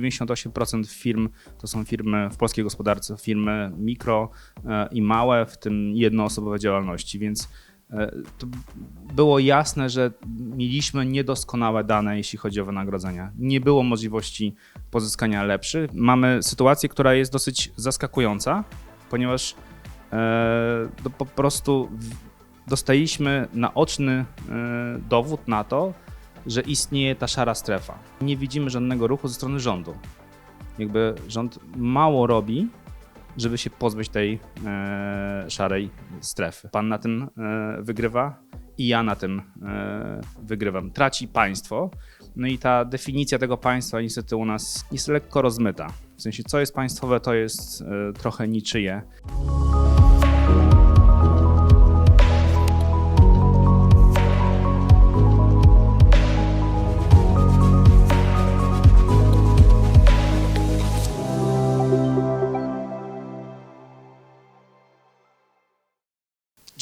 98% firm to są firmy w polskiej gospodarce, firmy mikro e, i małe, w tym jednoosobowe działalności, więc e, to było jasne, że mieliśmy niedoskonałe dane, jeśli chodzi o wynagrodzenia. Nie było możliwości pozyskania lepszych. Mamy sytuację, która jest dosyć zaskakująca, ponieważ e, to po prostu dostaliśmy naoczny dowód na to, że istnieje ta szara strefa. Nie widzimy żadnego ruchu ze strony rządu. Jakby rząd mało robi, żeby się pozbyć tej e, szarej strefy. Pan na tym e, wygrywa i ja na tym e, wygrywam. Traci państwo. No i ta definicja tego państwa niestety u nas jest lekko rozmyta. W sensie, co jest państwowe, to jest e, trochę niczyje.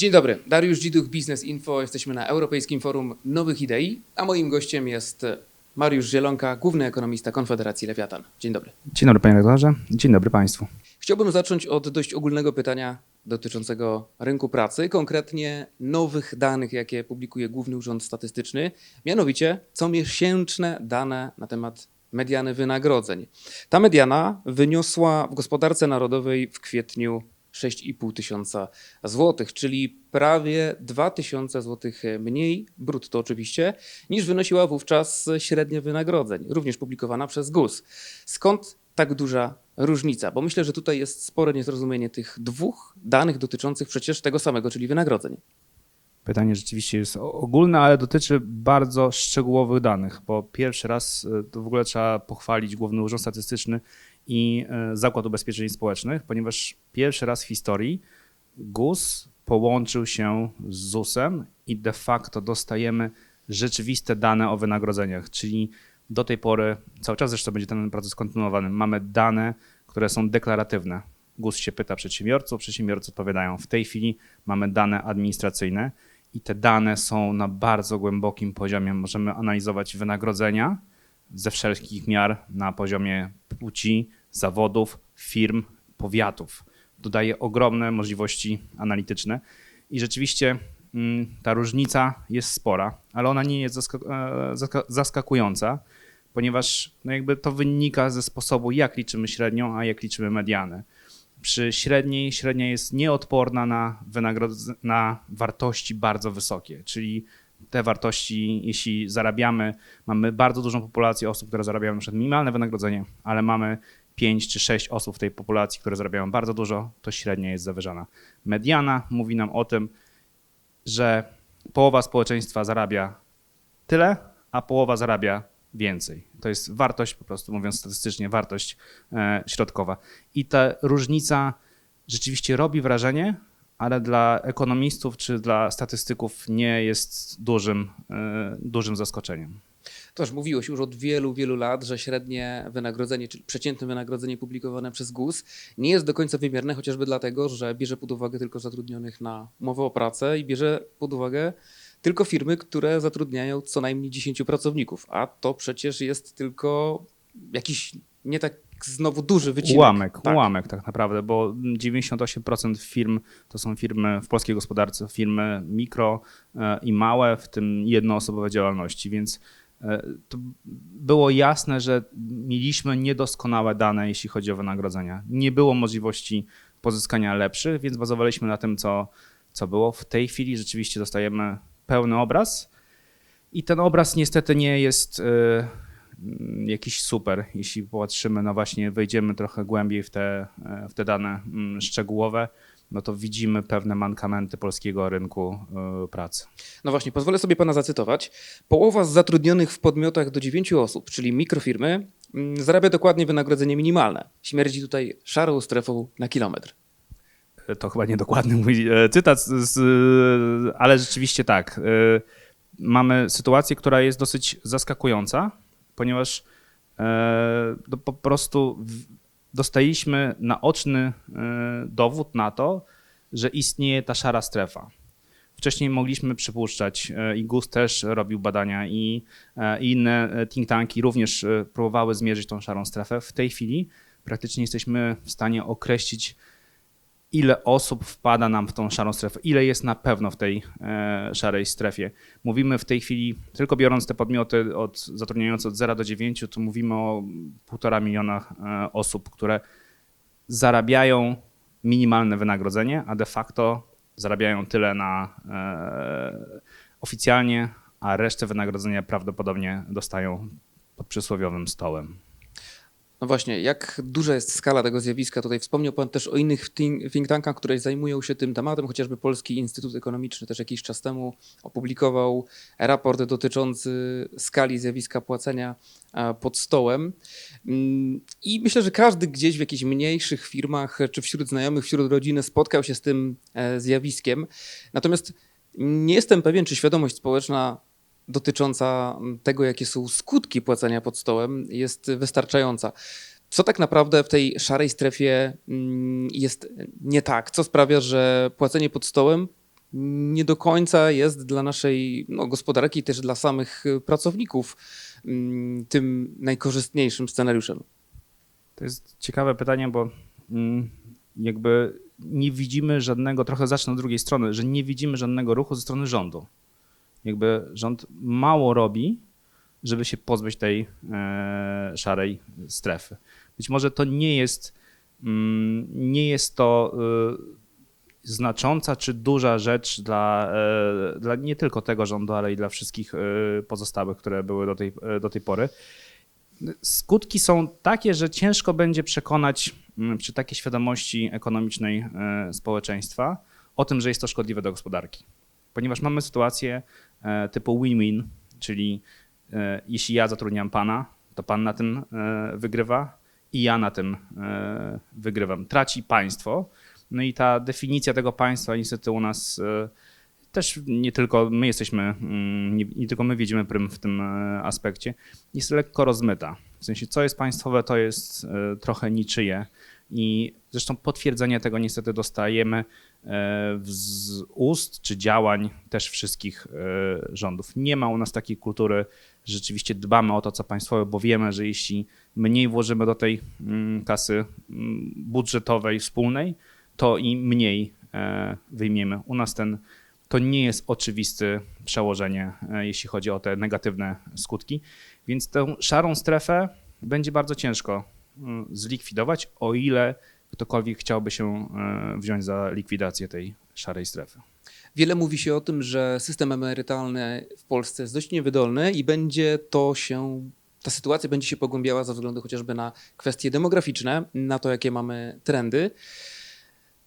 Dzień dobry, Dariusz Dziduch, Business Info. Jesteśmy na Europejskim Forum Nowych Idei, a moim gościem jest Mariusz Zielonka, główny ekonomista Konfederacji Lewiatan. Dzień dobry. Dzień dobry, panie redaktorze. Dzień dobry państwu. Chciałbym zacząć od dość ogólnego pytania dotyczącego rynku pracy, konkretnie nowych danych, jakie publikuje Główny Urząd Statystyczny, mianowicie comiesięczne dane na temat mediany wynagrodzeń. Ta mediana wyniosła w gospodarce narodowej w kwietniu 6,5 tysiąca złotych, czyli prawie 2 tysiące złotych mniej, brutto oczywiście, niż wynosiła wówczas średnia wynagrodzeń, również publikowana przez GUS. Skąd tak duża różnica? Bo myślę, że tutaj jest spore niezrozumienie tych dwóch danych dotyczących przecież tego samego, czyli wynagrodzeń. Pytanie rzeczywiście jest ogólne, ale dotyczy bardzo szczegółowych danych, bo pierwszy raz e, to w ogóle trzeba pochwalić Główny Urząd Statystyczny i e, Zakład Ubezpieczeń Społecznych, ponieważ pierwszy raz w historii GUS połączył się z ZUS-em i de facto dostajemy rzeczywiste dane o wynagrodzeniach, czyli do tej pory, cały czas zresztą będzie ten proces kontynuowany, mamy dane, które są deklaratywne. GUS się pyta przedsiębiorców, przedsiębiorcy odpowiadają. W tej chwili mamy dane administracyjne i te dane są na bardzo głębokim poziomie. Możemy analizować wynagrodzenia ze wszelkich miar na poziomie płci, zawodów, firm, powiatów. Dodaje ogromne możliwości analityczne i rzeczywiście mm, ta różnica jest spora, ale ona nie jest e, zaska- zaskakująca, ponieważ no jakby to wynika ze sposobu, jak liczymy średnią, a jak liczymy mediany. Przy średniej, średnia jest nieodporna na, na wartości bardzo wysokie, czyli te wartości, jeśli zarabiamy, mamy bardzo dużą populację osób, które zarabiają na przykład minimalne wynagrodzenie, ale mamy 5 czy 6 osób w tej populacji, które zarabiają bardzo dużo, to średnia jest zawyżana. Mediana mówi nam o tym, że połowa społeczeństwa zarabia tyle, a połowa zarabia więcej. To jest wartość, po prostu mówiąc statystycznie, wartość e, środkowa. I ta różnica rzeczywiście robi wrażenie, ale dla ekonomistów czy dla statystyków nie jest dużym, e, dużym zaskoczeniem. Toż mówiłeś już od wielu, wielu lat, że średnie wynagrodzenie, czyli przeciętne wynagrodzenie publikowane przez GUS nie jest do końca wymierne, chociażby dlatego, że bierze pod uwagę tylko zatrudnionych na umowę o pracę i bierze pod uwagę tylko firmy, które zatrudniają co najmniej 10 pracowników, a to przecież jest tylko jakiś nie tak znowu duży wycinek. Ułamek, tak. ułamek tak naprawdę, bo 98% firm to są firmy w polskiej gospodarce, firmy mikro e, i małe, w tym jednoosobowe działalności, więc to było jasne, że mieliśmy niedoskonałe dane, jeśli chodzi o wynagrodzenia. Nie było możliwości pozyskania lepszych, więc bazowaliśmy na tym, co, co było. W tej chwili rzeczywiście dostajemy pełny obraz i ten obraz niestety nie jest e, mm, jakiś super, jeśli popatrzymy na właśnie, wejdziemy trochę głębiej w te, e, w te dane mm, szczegółowe, no to widzimy pewne mankamenty polskiego rynku e, pracy. No właśnie, pozwolę sobie pana zacytować. Połowa z zatrudnionych w podmiotach do 9 osób, czyli mikrofirmy, mm, zarabia dokładnie wynagrodzenie minimalne. Śmierdzi tutaj szarą strefą na kilometr. E, To chyba niedokładny mój e, cytat, ale rzeczywiście tak. e, Mamy sytuację, która jest dosyć zaskakująca, ponieważ to po prostu dostaliśmy naoczny e, dowód na to, że istnieje ta szara strefa. Wcześniej mogliśmy przypuszczać e, i GUS też robił badania i, e, i inne think tanki również próbowały zmierzyć tą szarą strefę. W tej chwili praktycznie jesteśmy w stanie określić, ile osób wpada nam w tą szarą strefę, ile jest na pewno w tej e, szarej strefie. Mówimy w tej chwili, tylko biorąc te podmioty od, zatrudniające od 0 do 9, to mówimy o półtora miliona e, osób, które zarabiają minimalne wynagrodzenie, a de facto zarabiają tyle na e, oficjalnie, a resztę wynagrodzenia prawdopodobnie dostają pod przysłowiowym stołem. No właśnie, jak duża jest skala tego zjawiska? Tutaj wspomniał Pan też o innych think tankach, które zajmują się tym tematem, chociażby Polski Instytut Ekonomiczny też jakiś czas temu opublikował raport dotyczący skali zjawiska płacenia e, pod stołem. Mm, I myślę, że każdy gdzieś w jakichś mniejszych firmach, czy wśród znajomych, wśród rodziny spotkał się z tym e, zjawiskiem. Natomiast nie jestem pewien, czy świadomość społeczna dotycząca tego, jakie są skutki płacenia pod stołem, jest wystarczająca. Co tak naprawdę w tej szarej strefie mm, jest nie tak? Co sprawia, że płacenie pod stołem nie do końca jest dla naszej no, gospodarki, też dla samych y, pracowników mm, tym najkorzystniejszym scenariuszem? To jest ciekawe pytanie, bo mm, jakby nie widzimy żadnego, trochę zacznę od drugiej strony, że nie widzimy żadnego ruchu ze strony rządu. Jakby rząd mało robi, żeby się pozbyć tej e, szarej strefy. Być może to nie jest, mm, nie jest to e, znacząca czy duża rzecz dla, e, dla nie tylko tego rządu, ale i dla wszystkich pozostałych, które były do tej, do tej pory. Skutki są takie, że ciężko będzie przekonać mm, przy takiej świadomości ekonomicznej społeczeństwa o tym, że jest to szkodliwe dla gospodarki. Ponieważ mamy sytuację typu win-win, czyli e, jeśli ja zatrudniam pana, to pan na tym e, wygrywa i ja na tym e, wygrywam. Traci państwo. No i ta definicja tego państwa niestety u nas e, też nie tylko my jesteśmy, mm, nie, nie tylko my widzimy prym w tym e, aspekcie, jest lekko rozmyta. W sensie, co jest państwowe, to jest e, trochę niczyje. I zresztą potwierdzenie tego niestety dostajemy e, z ust czy działań też wszystkich e, rządów. Nie ma u nas takiej kultury, że rzeczywiście dbamy o to, co państwowe, bo wiemy, że jeśli mniej włożymy do tej mm, kasy mm, budżetowej, wspólnej, to i mniej e, wyjmiemy. U nas ten to nie jest oczywiste przełożenie, jeśli chodzi o te negatywne skutki. Więc tę szarą strefę będzie bardzo ciężko zlikwidować, o ile ktokolwiek chciałby się e, wziąć za likwidację tej szarej strefy. Wiele mówi się o tym, że system emerytalny w Polsce jest dość niewydolny i będzie to się, ta sytuacja będzie się pogłębiała ze względu chociażby na kwestie demograficzne, na to, jakie mamy trendy.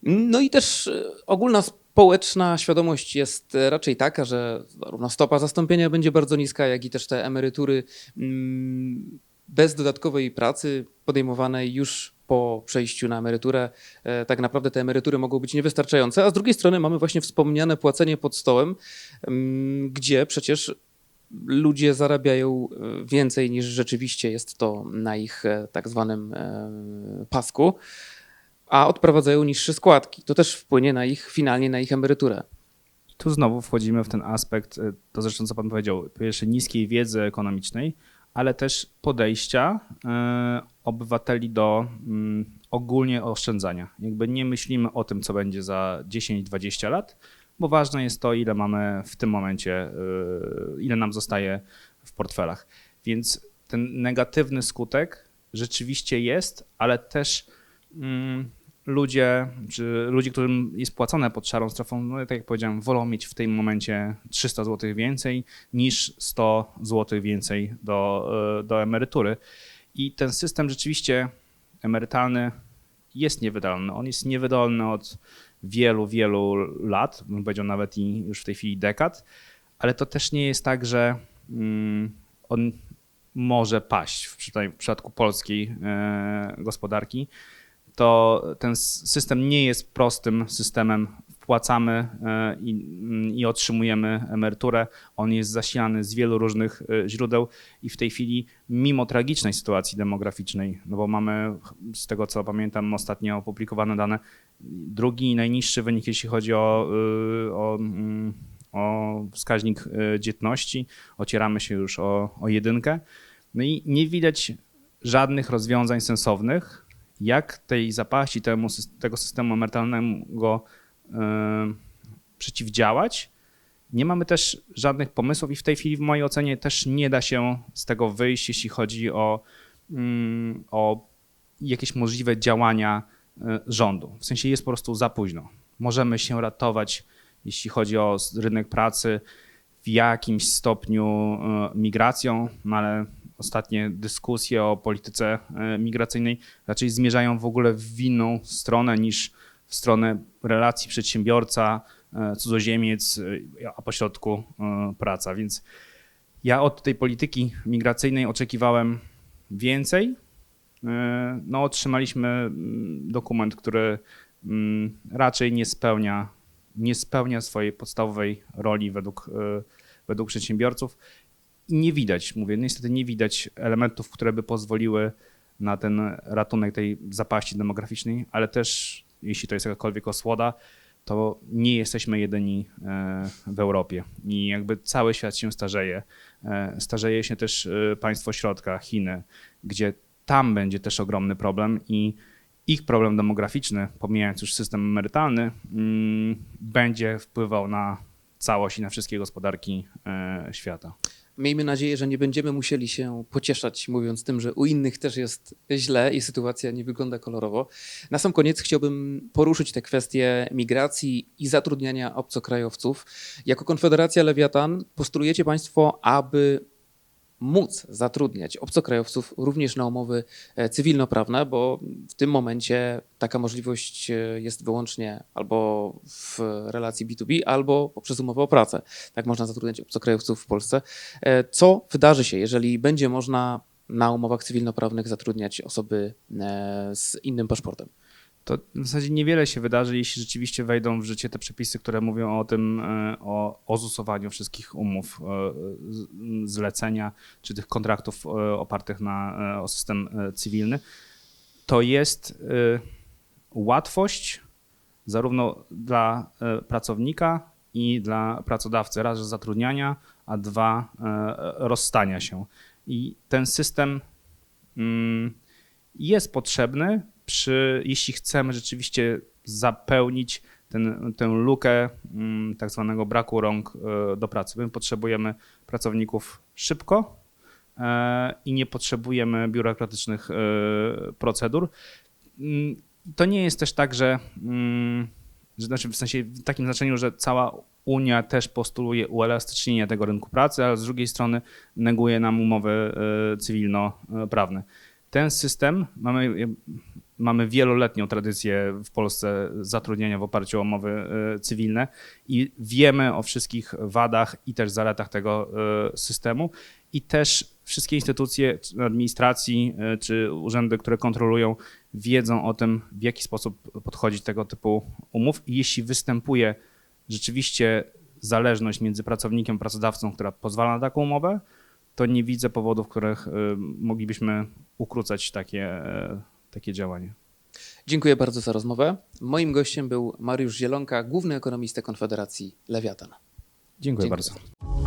No i też e, ogólna społeczna świadomość jest e, raczej taka, że zarówno stopa zastąpienia będzie bardzo niska, jak i też te emerytury mm, bez dodatkowej pracy podejmowanej już po przejściu na emeryturę, e, tak naprawdę te emerytury mogą być niewystarczające, a z drugiej strony mamy właśnie wspomniane płacenie pod stołem, mm, gdzie przecież ludzie zarabiają e, więcej niż rzeczywiście jest to na ich e, tak zwanym pasku, a odprowadzają niższe składki. To też wpłynie na ich, finalnie na ich emeryturę. Tu znowu wchodzimy w ten aspekt, to zresztą co pan powiedział, po pierwsze niskiej wiedzy ekonomicznej, ale też podejścia e, obywateli do mm, ogólnie oszczędzania. Jakby nie myślimy o tym, co będzie za 10-20 lat, bo ważne jest to, ile mamy w tym momencie, e, ile nam zostaje w portfelach. Więc ten negatywny skutek rzeczywiście jest, ale też mm, ludzie, czy ludzie, którym jest płacone pod szarą strefą, no tak jak powiedziałem, wolą mieć w tym momencie 300 zł więcej niż 100 zł więcej do, e, do emerytury. I ten system rzeczywiście emerytalny jest niewydolny. On jest niewydolny od wielu, wielu lat, bym powiedział nawet i już w tej chwili dekad, ale to też nie jest tak, że mm, on może paść w przypadku polskiej e, gospodarki to ten system nie jest prostym systemem wpłacamy e, i, mm, i otrzymujemy emeryturę. On jest zasilany z wielu różnych e, źródeł i w tej chwili, mimo tragicznej sytuacji demograficznej, no bo mamy, z tego co pamiętam, ostatnio opublikowane dane, drugi najniższy wynik, jeśli chodzi o, y, o, mm, o wskaźnik dzietności, ocieramy się już o, o jedynkę. No i nie widać żadnych rozwiązań sensownych, jak tej zapaści temu, tego systemu emerytalnego y, przeciwdziałać. Nie mamy też żadnych pomysłów i w tej chwili w mojej ocenie też nie da się z tego wyjść, jeśli chodzi o, mm, o jakieś możliwe działania y, rządu. W sensie jest po prostu za późno. Możemy się ratować, jeśli chodzi o rynek pracy, w jakimś stopniu y, migracją, no ale ostatnie dyskusje o polityce y, migracyjnej raczej zmierzają w ogóle w inną stronę niż w stronę relacji przedsiębiorca, y, cudzoziemiec, y, a pośrodku praca. Więc ja od tej polityki migracyjnej oczekiwałem więcej. No, otrzymaliśmy mm, dokument, który mm, raczej nie spełnia, nie spełnia swojej podstawowej roli według, według przedsiębiorców. Nie widać, mówię, niestety nie widać elementów, które by pozwoliły na ten ratunek tej zapaści demograficznej, ale też, jeśli to jest jakakolwiek osłoda, to nie jesteśmy jedyni e, w Europie i jakby cały świat się starzeje. E, Starzeje się też e, państwo środka, Chiny, gdzie tam będzie też ogromny problem i ich problem demograficzny, pomijając już system emerytalny, mm, będzie wpływał na całość i na wszystkie gospodarki świata. Miejmy nadzieję, że nie będziemy musieli się pocieszać, mówiąc tym, że u innych też jest źle i sytuacja nie wygląda kolorowo. Na sam koniec chciałbym poruszyć te kwestie migracji i zatrudniania obcokrajowców. Jako Konfederacja Lewiatan postulujecie Państwo, aby móc zatrudniać obcokrajowców również na umowy e, cywilnoprawne, bo w tym momencie taka możliwość e, jest wyłącznie albo w relacji B2B, albo poprzez umowę o pracę. Tak można zatrudniać obcokrajowców w Polsce. E, Co wydarzy się, jeżeli będzie można na umowach cywilnoprawnych zatrudniać osoby z innym paszportem? To w zasadzie niewiele się wydarzy, jeśli rzeczywiście wejdą w życie te przepisy, które mówią o tym, e, o ozusowaniu wszystkich umów, e, zlecenia czy tych kontraktów e, opartych na, o system cywilny. To jest łatwość zarówno dla pracownika i dla pracodawcy. Raz, że zatrudniania, a dwa, rozstania się. I ten system mm, jest potrzebny, przy, jeśli chcemy rzeczywiście zapełnić ten, tę lukę mm, tak zwanego braku rąk e, do pracy. My potrzebujemy pracowników szybko e, i nie potrzebujemy biurokratycznych e, procedur. Mm, To nie jest też tak, że, mm, że znaczy w sensie w takim znaczeniu, że cała Unia też postuluje uelastycznienie tego rynku pracy, ale z drugiej strony neguje nam umowy cywilnoprawne. Ten system mamy, mamy wieloletnią tradycję w Polsce zatrudnienia w oparciu o umowy e, cywilne i wiemy o wszystkich wadach i też zaletach tego e, systemu. I też wszystkie instytucje administracji e, czy urzędy, które kontrolują, wiedzą o tym, w jaki sposób podchodzić tego typu umów. I jeśli występuje rzeczywiście zależność między pracownikiem a pracodawcą, która pozwala na taką umowę, to nie widzę powodów, których moglibyśmy ukrócać takie, takie działanie. Dziękuję bardzo za rozmowę. Moim gościem był Mariusz Zielonka, główny ekonomista Konfederacji Lewiatan. Dziękuję Dziękuję bardzo.